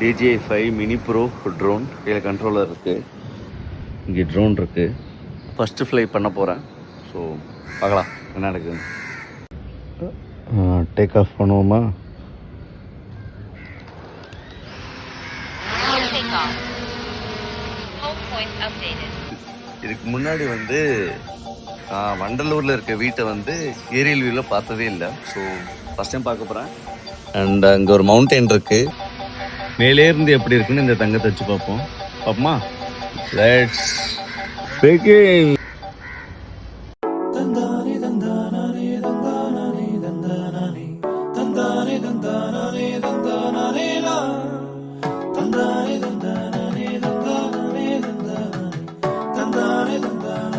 DJI five mini pro drone இதில் controller இருக்குது இங்கே ட்ரோன் இருக்குது ஃபஸ்ட்டு ஃப்ளை பண்ண போகிறேன் ஸோ பார்க்கலாம். என்ன நடக்குதுன்னு டேக் ஆஃப் பண்ணுவோமா? Take off. Home point updated. இதுக்கு முன்னாடி வந்து வண்டலூரில் இருக்க வீட்டை வந்து ஏரியல் வியூவில் பார்த்ததே இல்லை. ஸோ ஃபஸ்ட் டைம் பார்க்க போகிறேன் அண்ட் அங்கே ஒரு மவுண்டைன் இருக்குது மேலே இருந்து எப்படி இருக்குன்னு இந்த தங்கத்தை வச்சு பார்ப்போம். பார்ப்போமா? லெட்ஸ் பிகின் தந்தானே தந்தானே தந்தானே தந்தானே. தந்தானே தந்தானே.